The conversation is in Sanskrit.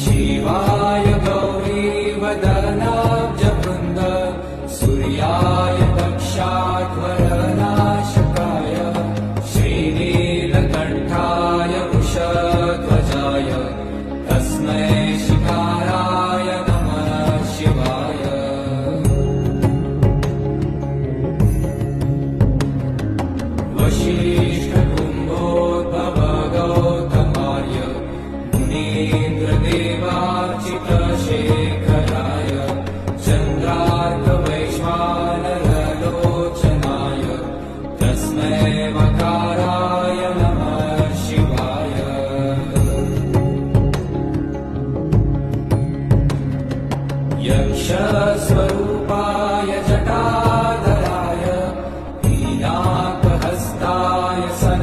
शिवाय गौरीवदनाज वन्द सूर्याय पक्षाध्वरनाशकाय श्रीनीलकण्ठाय कुशलध्वजाय तस्मै शिकाराय नमः शिवाय। वशी शिवाय। यक्षस्वरूपाय जटाधराय पीनाकहस्ताय स